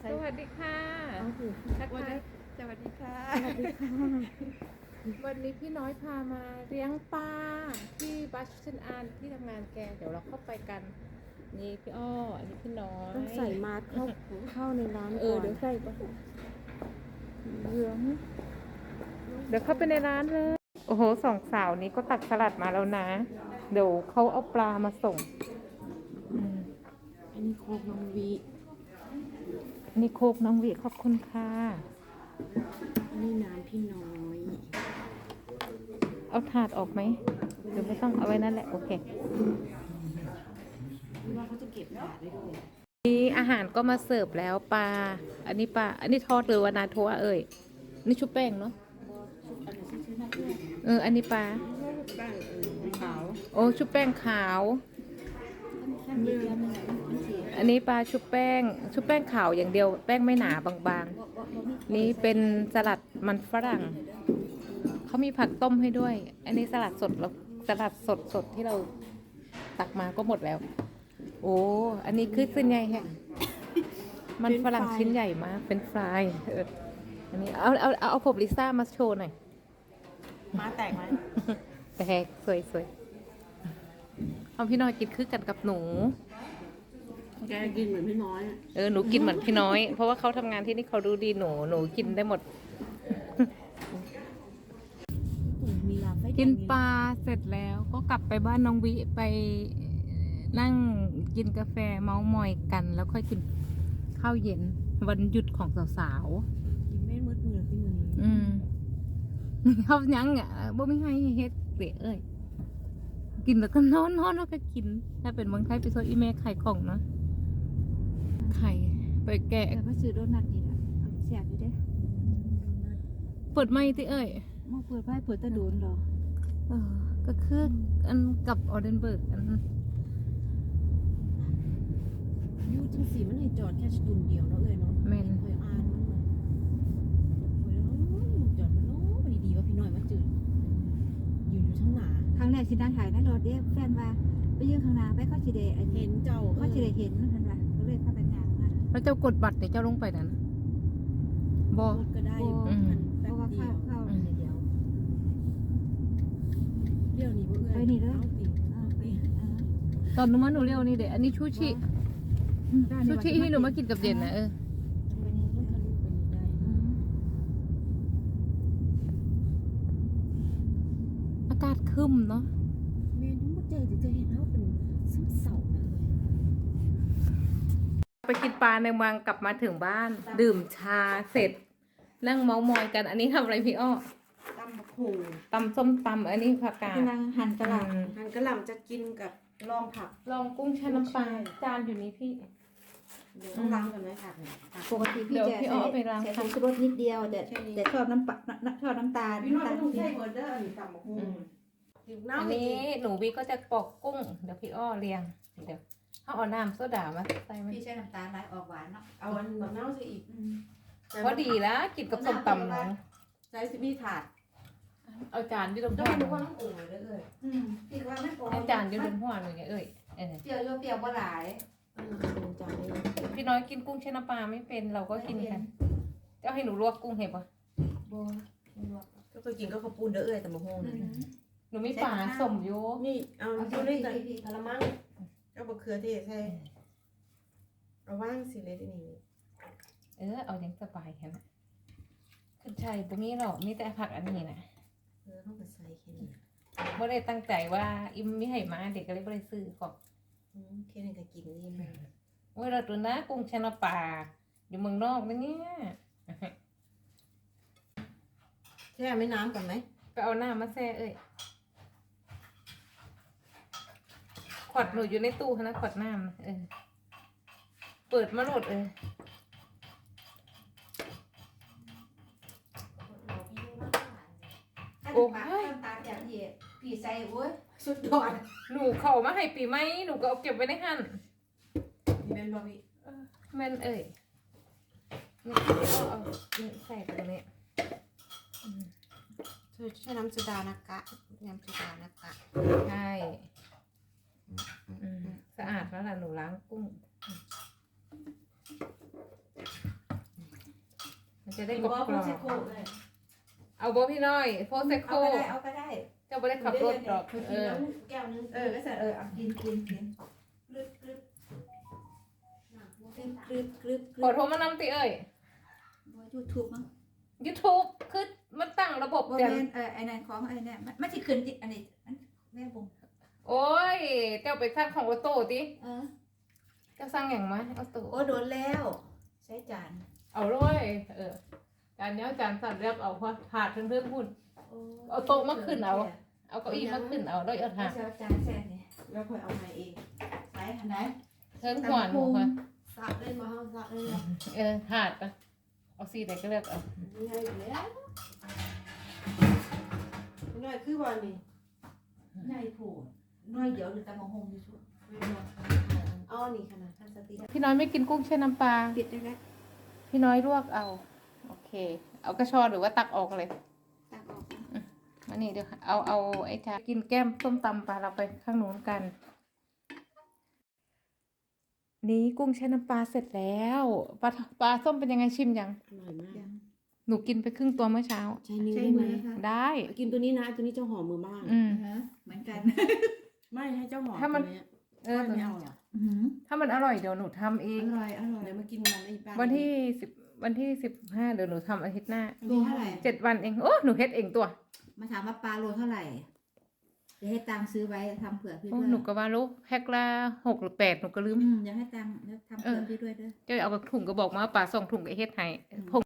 ใส่สวัสดีค่ะเอาหูทักวันทายนี้สวัสดีค่ะสวัสดีค่ะ วันนี้พี่น้อยพามาเลี้ยงปลาที่บัสเชนอานที่ทำงานแก เดี๋ยวเราเข้าไปกัน นี่พี่อ้อ อันนี้พี่น้อยต้องใส่มาร์คเข้าเข้าในร้านเอก่ออนเดี๋ยวใส่ปะเหลืองเดี๋ยวเข้าไปในร้านเลย โอ้โหสองสาวนี้ก็ตักสลัดมาแล้วนะ เดี๋ยวเขาเอาปลามาส่งอืมอันนี้โคกน้องวี นี่โคกน้องวิขอบคุณค่ะอันนี้น้ำพี่น้อย เอาถาดออกไหมหรือไม่ต้องเอาไว้นั่นแหละ โอเคพี่ว่าเขาจะเก็บถาดได้ด้วยนี่อาหารก็มาเสิร์ฟแล้วปลา อันนี้ปลา อันนี้ทอดหรือว่านาโทะเอ่ย นี่ชุบแป้งเนาะอันนี้ชื่อหน้าที่เออ อันนี้ปลาแป้งเออขาวโอ้ชุบแป้งขาวท่านมีเกลื อมันไหนมันเสียอันนี้ปลาชุบแป้ง ชุบแป้งขาวอย่างเดียว แป้งไม่หนาบางบ่บ่บ่มีๆนี่เป็นสลัดมันฝรั่ง เขามีผักต้มให้ด้วย อันนี้สลัดสดเราสลัดสดสดที่เราตักมาก็หมดแล้ว โอ้ อันนี้คือเป็นไงฮะ มันฝรั่งชิ้นใหญ่มาก เป็นฟรายเอออันนี้เอาเอาเอาเอาผมลิซ่ามาโชว์หน่อย มาแตกไหมแตกสวยสวย เอาพี่น้อยกินคือกันกับหนู แกกินเหมือนพี่น้อยอะเออหนูกินเหมือนพี่น้อย เพราะว่าเขาทำงานที่นี่เขาดูดีหนูหนูกินได้หมดอืมมีลาไฟแดงกินปลาเสร็จแล้วก็กลับไปบ้านน้องวิไปนั่งกินกาแฟเมาส์มอยกัน แล้วค่อยกินข้าวเย็นวันหยุดของสาวกินไม่มืดมือพี่มือนี้ ๆอืมเขายังอะบ่ไม่ให้เฮ็ดเสียเอ้ย กินแล้วก็นอนนอนแล้วก็กิน ถ้าเป็นเมืองไทยไปโซอีเมไข่ของเนาะไข่ไปแกะแต่พระซื้อโดนัทนี่แหละแสบอยู่เด้เปิดไม่ติเอ้ยมาเปิดไพ่เปิดตะโดนเหรอเออก็คืออันกับออเดนเบิร์กอันยูจังสีมันให้จอดแค่ดุนเดียวเนาะเอ้ยเนาะแม่นเคยอ่านมันเลยเคยแล้วจอดมันเนาะพอดีๆว่าพี่น้อยมาจืดยืนอยู่ข้างหน้า ครั้งแรกสินั่งถ่ายในรถเด้แฟนว่าไปยืนข้างหน้าไปเขาสิได้อันเห็นี้นเจ้าเขาสิได้เห็นนั่นพันว่าก็เลยพากันย่างมาแล้วเจ้ากดบัตรเดี๋ยวเจ้าลงไปนั่นบอรถก็ได้อยู่อืม มันเพแป๊บราะว่าเดียเข้าวเข้าอืมเดียว เดี๋ยวนี้บ่เอื้อยไปนี่เด้อ อาสิเอาไปอ่าตอนหนูมาหนูเรียวนี่เด็อันนี้ชูชิ ด้านชูนี้ชิที่หนูมากินกับเด่นนะเออ มันทะลุไปนี่ได้ อืม อากาศครึมเนาะแม่นบ่เจอจะเจอเห็นเฮาเป็นซึมเศร้าแม่เลยไปกินปลาในเมืองกลับมาถึงบ้าน ดื่มชาเสร็จ นั่งเมาส์มอยกัน อันนี้ทำอะไรพี่อ้อตำบักหุ่งตำส้มตำอันนี้ผักกาดกำลังหั่นตลาดอืมหันกระหล่ำจะกินกับรองผัก ลองกุ้งแช่น้ำปลาจานอยู่นี้พี่เดี๋ยวต้องล้างกันไหมผักเนี่ยผักปกติพี่เดี๋ยวจะพี่ใส่เอาไปล้างใส่ค่ะผงชูรสนิดเดียวแต่ใช่นี่แต่ชอบน้ำปลาน้ำชอบน้ำตาลพี่น้อยน้ำตาลไม่ต้องปี๊ใส่บเบอร์เดอร์อันนี้ตำบักหุ่ งดื่มอัน้ำนไปนี้อีกหนูวิก็จะปอกกุ้ง เดี๋ยวพี่อ้อเรียง เดี๋ยวเขาเอาน้ำโซดามาใส่ไหมพี่ใช้น้ำตาลไหลออกหวานเนาะเอาอันแบบน้ำใส่อีกอืมพอดีแล้วกินกับส้มตำหนูใส่สิมีถาดเอาจานที่ตรงต้หัองวหดูนูว่าน้ำโอ่งเลยเอ้ยอืมพี่ว่ามันโกงเอาจานที่ตรงหัวหนูเนี่ยเอ้ยเออเปรี้ยวเยอะเปรี้ยวบ่หลายเออเป็นจานนี้พี่น้อยกินกุ้งแช่น้ำปลาไม่เป็นเราก็กินกันเจ้าให้หนูลวกกุ้งเห็นปะบ่ไม่รู้ก็เคยกินก็ข้าวปุ้นเด้อเอ้ยแต่มะฮงอืนะม หนูมีปลาสมโยนี่เอาเอาดูนี่กันพี่พี่กะละมังเอาบะเขือเทศใส่เอาว่างสิเลยที่นี่เออเอาอย่างสบายแค่นั้นขึ้นชัยตรงนี้หรอกมีแต่ผักอันนี้นะเออเข้ามาใส่แค่นี้ไม่ได้ตั้งใจว่าอิมไม่ให้มาเด็กก็เลยไม่ได้ซื้อของอืมแค่นี้ก็กินนี่เลยเว้ยเราตัวนะกุ้งแช่น้ำปลาอยู่เมืองนอกนะเนี่ยแช่ไม่น้ำก่อนไหมไปเอาหน้ามาแซ่เอ้ย ขวดหนูอยู่ในตู้นะขวดน้ำนะเออ เปิดมาโหลดเออถ้าถึงปากน้ำตาลอย่างที่พี่ใส่โอ้ยสุดยอดหนูเขามาให้ปีไหมหนูก็เอาเก็บไว้ในหันนี่เป็นบะหมี่แม่นเอ้ยนี่เอาเอานี่ใส่ตรงนี้เธอใช้น้ำสุดานะกะน้ำสุดานะกะใช่อืม สะอาดแล้วล่ะหนูล้างกุ้งจะได้ได้กกรบอบโคกรอเซบโคเลยเอาบ่พี่น้อย โฟเซโคเอาก็ได้เอาก็ได้เจ้าบ่ได้ขับรถหรอกกินเออน้ำแก้วนึงเออก็ใส่เออเอากินกินกินกรึบกรึบกรึบกรึบกรึบกขอรึบโทรมานำติเอ้ยยูทูบมั้ง YouTube คือมันตั้งระบบโบเดี๋ยวแมนเออไอ้นั่นของไอ้เนี่ยมันมันสิขึ้นจิอันนี้อันแม่บง โอ้ย เจ้าไปสั่งของออโต้ติเออเจ้าสั่งหยังมาออโต้โอ้โดนแล้ว ใช้จานเอาเลยเออจานเนี้ยจานสั่นเรียกเอาพอถาดเพิ่นๆพุ่นเอาโต๊ะมาขึ้นเอา เอาเก้าอี้มาขึ้นเอาด้วยเอาถาดใช้จานแซ่นี่แล้วค่อยเอามาเองใช้อันไหนเทิงหวานหมูค่ะสักเล่นมาเฮาสักเล่นมาเออถาดอะเอาสีไหนก็เลือกเอานี่ให้แล้วน้อยคือวันนี้ใหญ่โผล่ น้อยเดี๋ยวหรือตะมงหงอยู่ช่วเอานี่ขนาดท่านสติพี่น้อยไม่กินกุ้งแช่น้ำปลาปิดได้แล้วพี่น้อยลวกเอา โอเค เอากระชอนหรือว่าตักออกเลย ตักออกนะมานี่เดี๋ยวค่ะเอาเอาไอ้จากินแก้มส้มตำปลาเราไปข้างนู้นกัน นี่กุ้งแช่น้ำปลาเสร็จแล้วปลาปลาส้มเป็นยังไงชิมยังอร่อยมากยังหนูกินไปครึ่งตัวเมื่อเช้า ใช้นิ้วใช้ได้ไหมมือนะคะได้ กินตัวนี้นะตัวนี้เจ้าหอมมือบ้างอืมอ่าฮะเหมือนกัน ไม่ให้เจ้าหอมถ้ามัน ตัวเนี้ยเออ ไม่เอาหรออื้อหือถ้ามันอร่อยเดี๋ยวหนูทำเออง ร่อยอร่อยเดี๋ยวมากินมันในบ้านวันที่สิบวันที่สิบห้าเดี๋ยวหนูทำอาทิตย์หน้าโลเท่าไหร่เจ็ดวันเองโอ้หนูเฮ็ดเองตัวมาถามว่าปลาโลเท่าไหร่จะให้ตังค์ซื้อไว้ทำเผื่อพี่โอ้ด้วยหนูก็ว่าลูกแพ็คละหกหรือแปดหนูก็ลืม อืมอยากให้ตังค์แล้วทำเผื่อพี่ด้วยเด้อ เจ้าเอากระถุงก็บอกมาว่าป่าส่งถุงกับเฮ็ดให้ผง